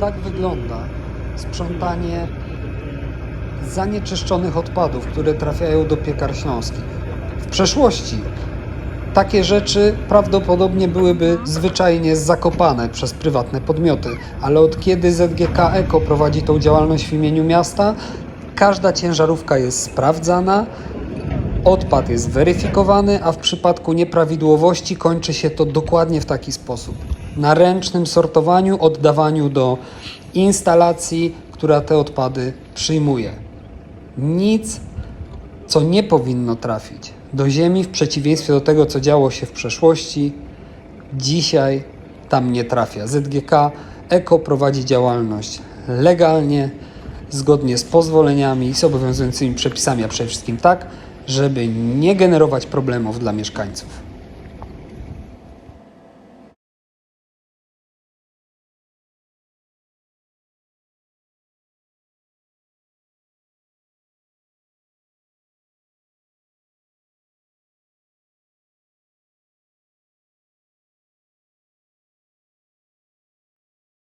Tak wygląda sprzątanie zanieczyszczonych odpadów, które trafiają do piekar śląskich. W przeszłości takie rzeczy prawdopodobnie byłyby zwyczajnie zakopane przez prywatne podmioty, ale od kiedy ZGK Eko prowadzi tą działalność w imieniu miasta, każda ciężarówka jest sprawdzana, odpad jest weryfikowany, a w przypadku nieprawidłowości kończy się to dokładnie w taki sposób. Na ręcznym sortowaniu, oddawaniu do instalacji, która te odpady przyjmuje. Nic, co nie powinno trafić do ziemi, w przeciwieństwie do tego, co działo się w przeszłości, dzisiaj tam nie trafia. ZGK Eko prowadzi działalność legalnie, zgodnie z pozwoleniami i z obowiązującymi przepisami, a przede wszystkim tak, żeby nie generować problemów dla mieszkańców.